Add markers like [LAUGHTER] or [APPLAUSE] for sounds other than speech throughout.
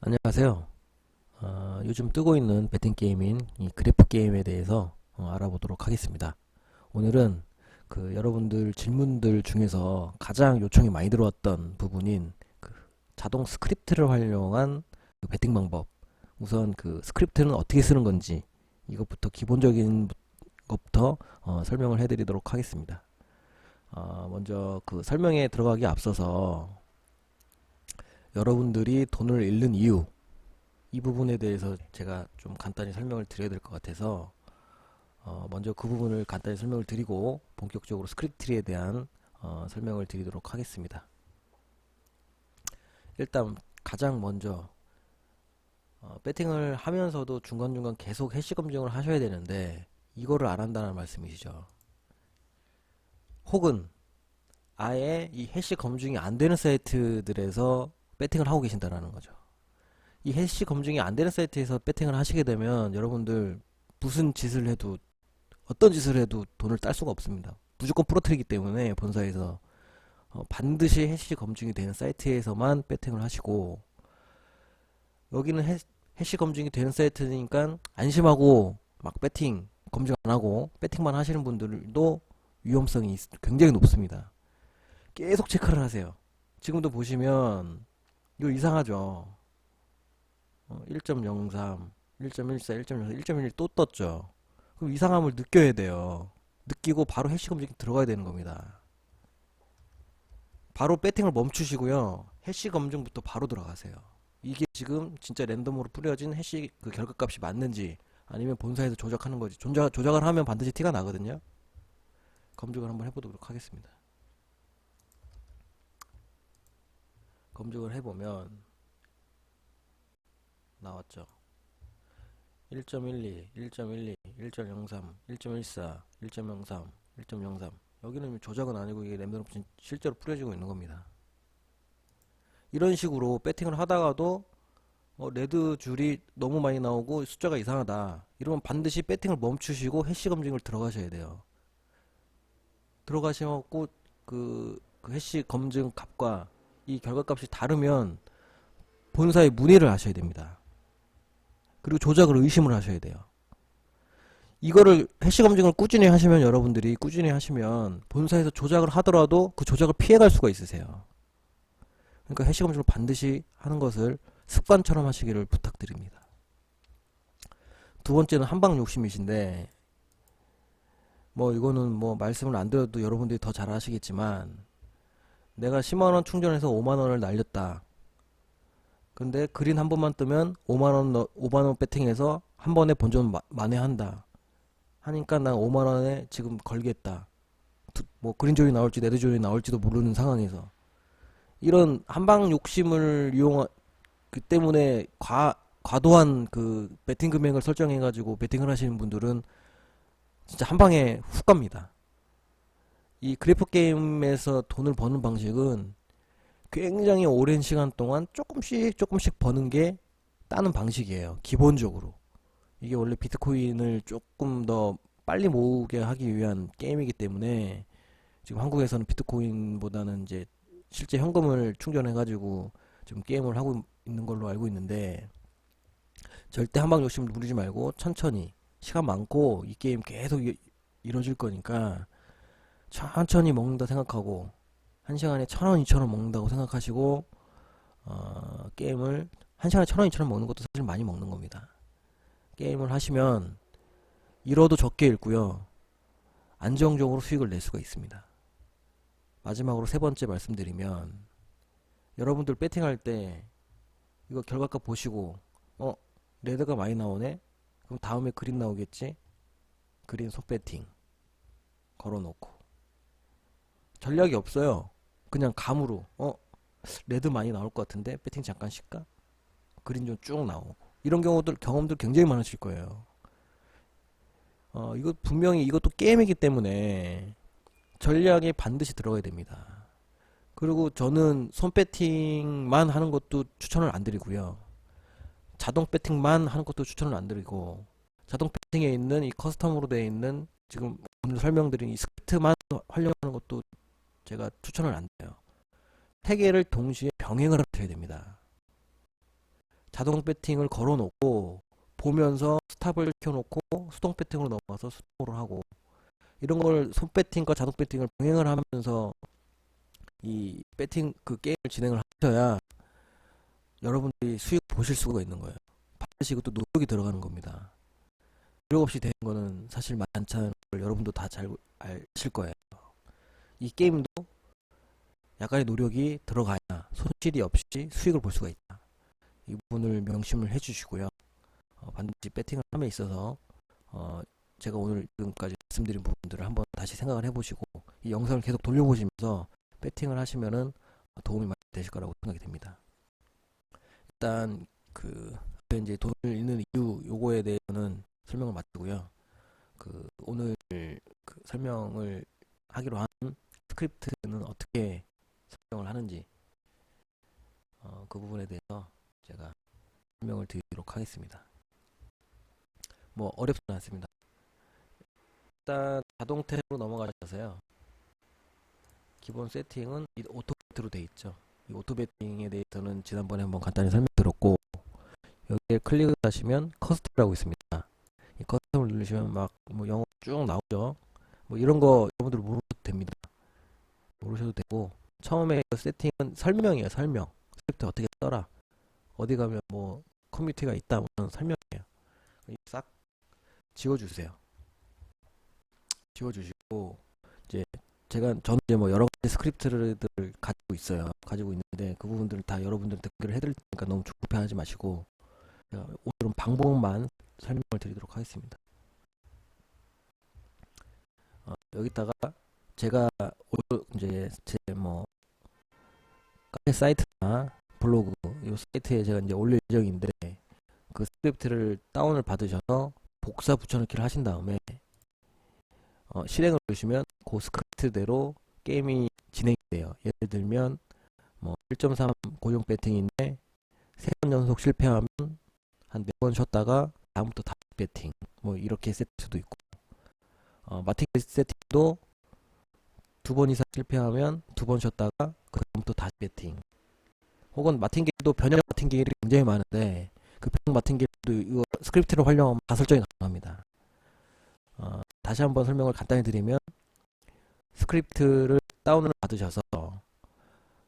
안녕하세요. 어, 요즘 뜨고 있는 베팅 게임인 이 그래프 게임에 대해서 어, 알아보도록 하겠습니다. 오늘은 그 여러분들 질문들 중에서 가장 요청이 많이 들어왔던 부분인 그 자동 스크립트를 활용한 그 베팅 방법. 우선 그 스크립트는 어떻게 쓰는 건지 이것부터 기본적인 것부터 어, 설명을 해드리도록 하겠습니다. 어, 먼저 그 설명에 들어가기 앞서서 여러분들이 돈을 잃는 이유 이 부분에 대해서 제가 좀 간단히 설명을 드려야 될 것 같아서 어, 먼저 그 부분을 간단히 설명을 드리고 본격적으로 스크립트리에 대한 어, 설명을 드리도록 하겠습니다. 일단 가장 먼저 어, 배팅을 하면서도 중간중간 계속 해시 검증을 하셔야 되는데 이거를 안 한다는 말씀이시죠. 혹은 아예 이 해시 검증이 안 되는 사이트들에서 배팅을 하고 계신다라는 거죠. 이 해시 검증이 안 되는 사이트에서 배팅을 하시게 되면 여러분들 무슨 짓을 해도 어떤 짓을 해도 돈을 딸 수가 없습니다. 무조건 부러뜨리기 때문에 본사에서 어, 반드시 해시 검증이 되는 사이트에서만 배팅을 하시고 여기는 해, 해시 검증이 되는 사이트니까 안심하고 막 배팅 검증 안 하고 배팅만 하시는 분들도 위험성이 있- 굉장히 높습니다. 계속 체크를 하세요. 지금도 보시면 이거 이상하죠. 어, 1.03, 1.14, 1.04, 1.11 또 떴죠. 그럼 이상함을 느껴야 돼요. 느끼고 바로 해시 검증 들어가야 되는 겁니다. 바로 배팅을 멈추시고요. 해시 검증부터 바로 들어가세요. 이게 지금 진짜 랜덤으로 뿌려진 해시 그 결과값이 맞는지 아니면 본사에서 조작하는 거지. 조작, 조작을 하면 반드시 티가 나거든요. 검증을 한번 해보도록 하겠습니다. 검증을 해보면 나왔죠. 1.12, 1.12, 1.03, 1.14, 1.03, 1.03 여기는 조작은 아니고 이게 램덤 진- 실제로 뿌려지고 있는 겁니다. 이런 식으로 배팅을 하다가도 어, 레드 줄이 너무 많이 나오고 숫자가 이상하다. 이러면 반드시 배팅을 멈추시고 해시 검증을 들어가셔야 돼요. 들어가셔갖고 그, 그 해시 검증 값과 이 결과값이 다르면 본사에 문의를 하셔야 됩니다. 그리고 조작을 의심을 하셔야 돼요. 이거를 해시 검증을 꾸준히 하시면 여러분들이 꾸준히 하시면 본사에서 조작을 하더라도 그 조작을 피해갈 수가 있으세요. 그러니까 해시 검증을 반드시 하는 것을 습관처럼 하시기를 부탁드립니다. 두 번째는 한방 욕심이신데 뭐 이거는 뭐 말씀을 안 드려도 여러분들이 더 잘 아시겠지만 내가 10만원 충전해서 5만원을 날렸다. 근데 그린 한 번만 뜨면 5만원, 5만원 배팅해서 한 번에 본전 마- 만회한다. 하니까 난 5만원에 지금 걸겠다. 두- 뭐 그린존이 나올지 레드존이 나올지도 모르는 상황에서. 이런 한방 욕심을 이용, 그 때문에 과, 과도한 그 배팅 금액을 설정해가지고 배팅을 하시는 분들은 진짜 한 방에 훅 갑니다. 이 그래프 게임에서 돈을 버는 방식은 굉장히 오랜 시간 동안 조금씩 조금씩 버는 게 따는 방식이에요. 기본적으로. 이게 원래 비트코인을 조금 더 빨리 모으게 하기 위한 게임이기 때문에 지금 한국에서는 비트코인보다는 이제 실제 현금을 충전해가지고 지금 게임을 하고 있는 걸로 알고 있는데 절대 한방 욕심을 부리지 말고 천천히 시간 많고 이 게임 계속 이- 이뤄질 거니까 천천히 먹는다 생각하고 한 시간에 천 원, 이천 원 먹는다고 생각하시고 어, 게임을 한 시간에 천 원, 이천 원 먹는 것도 사실 많이 먹는 겁니다. 게임을 하시면 잃어도 적게 잃고요. 안정적으로 수익을 낼 수가 있습니다. 마지막으로 세 번째 말씀드리면 여러분들 배팅할 때 이거 결과값 보시고 어 레드가 많이 나오네 그럼 다음에 그린 나오겠지 그린 속배팅 걸어놓고 전략이 없어요. 그냥 감으로 어 레드 많이 나올 것 같은데? 배팅 잠깐 쉴까? 그린 좀 쭉 나오고. 이런 경우들 경험들 굉장히 많으실 거예요. 어 이거 분명히 이것도 게임이기 때문에 전략에 반드시 들어가야 됩니다. 그리고 저는 손 배팅만 하는 것도 추천을 안 드리고요. 자동 배팅만 하는 것도 추천을 안 드리고 자동 배팅에 있는 이 커스텀으로 되어 있는 지금 오늘 설명드린 이 스크립트만 활용하는 것도 제가 추천을 안 드려요. 세 개를 동시에 병행을 하셔야 됩니다. 자동 배팅을 걸어놓고 보면서 스탑을 켜놓고 수동 배팅으로 넘어가서 수동으로 하고 이런 걸 손 배팅과 자동 배팅을 병행을 하면서 이 배팅 그 게임을 진행을 하셔야 여러분들이 수익 보실 수가 있는 거예요. 반드시 이것도 노력이 들어가는 겁니다. 노력 없이 되는 거는 사실 많다는 걸 여러분도 다 잘 아실 거예요. 이 게임도 약간의 노력이 들어가야 손실이 없이 수익을 볼 수가 있다. 이 부분을 명심을 해주시고요. 어, 반드시 배팅을 함에 있어서 어, 제가 오늘 지금까지 말씀드린 부분들을 한번 다시 생각을 해보시고 이 영상을 계속 돌려보시면서 배팅을 하시면은 도움이 많이 되실 거라고 생각이 됩니다. 일단 그 이제 돈을 잃는 이유 요거에 대해서는 설명을 마치고요. 그 오늘 그 설명을 하기로 한 스크립트는 어떻게 설명을 하는지 어, 그 부분에 대해서 제가 설명을 드리도록 하겠습니다. 뭐 어렵지 않습니다. 일단 자동 탭으로 넘어가셔서요. 기본 세팅은 이 오토 배팅으로 되어 있죠. 이 오토 배팅에 대해서는 지난번에 한번 간단히 설명드렸고 여기에 클릭을 하시면 커스텀이라고 있습니다. 이 커스텀을 누르시면 막 뭐 영어 쭉 나오죠. 뭐 이런 거 여러분들 모르셔도 됩니다. 모르셔도 되고 처음에 그 세팅은 설명이에요. 설명. 스크립트 어떻게 써라. 어디 가면 뭐 커뮤니티가 있다. 뭐 설명이에요. 싹 지워주세요. 지워주시고 이제 제가 저는 이제 뭐 여러 가지 스크립트를 가지고 있어요. 가지고 있는데 그 부분들을 다 여러분들한테 공개를 해드릴 테니까 너무 조급해하지 마시고 제가 오늘은 방법만 설명을 드리도록 하겠습니다. 어, 여기다가 제가 이제 제 뭐 카페 사이트나 블로그 이 사이트에 제가 이제 올릴 예정인데 그 스크립트를 다운을 받으셔서 복사 붙여넣기를 하신 다음에 어, 실행을 보시면 그 스크립트대로 게임이 진행이 돼요. 예를 들면 뭐 1.3 고정 배팅인데 세 번 연속 실패하면 한 네 번 쉬었다가 다음부터 다시 배팅 뭐 이렇게 세트도 있고 어, 마팅 세팅도 두 번 이상 실패하면 두 번 쉬었다가 그 다음부터 다시 배팅 혹은 마팅게임도 변형 마팅게임이 굉장히 많은데 그 변형 마팅게임도 이거 스크립트를 활용하면 다 설정이 가능합니다. 어, 다시 한번 설명을 간단히 드리면 스크립트를 다운을 받으셔서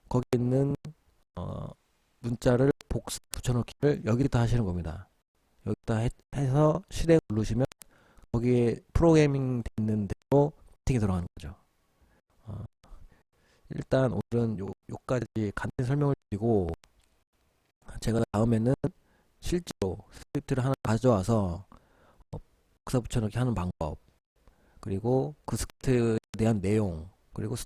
거기 있는 어, 문자를 복사 붙여넣기를 여기다 하시는 겁니다. 여기다 해, 서 실행 누르시면 거기에 프로그래밍 되는 대로 세팅이 들어가는 거죠. 어, 일단 오늘은 요, 요까지 간단히 설명을 드리고 제가 다음에는 실제로 스크립트를 하나 가져와서 어, 복사 붙여넣기 하는 방법 그리고 그 스크립트에 대한 내용 그리고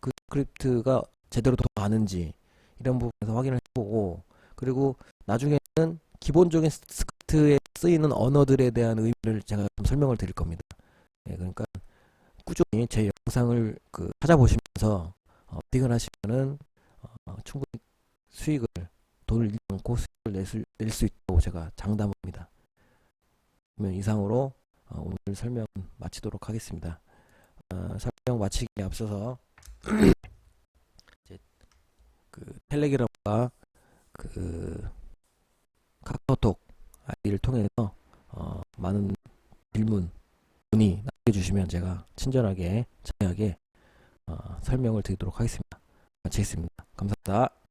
그 스크립트가 제대로 돌아가는지 이런 부분에서 확인을 해보고 그리고 나중에는 기본적인 스크립트에 쓰이는 언어들에 대한 의미를 제가 좀 설명을 드릴 겁니다. 예, 그러니까 꾸준히 제 영상을 그 찾아보시면서 어, 딩을 하시면은 어, 충분히 수익을 돈을 잃지 않고 수익을 낼수 있다고 제가 장담합니다. 그러면 이상으로 어, 오늘 설명 마치도록 하겠습니다. 어, 설명 마치기에 앞서서 [CLEARS THROAT] 그 텔레그램과 그 카카오톡 아이디를 통해서 어, 많은 질문 문의 남겨주시면 제가 친절하게 자세하게 어, 설명을 드리도록 하겠습니다. 마치겠습니다. 감사합니다.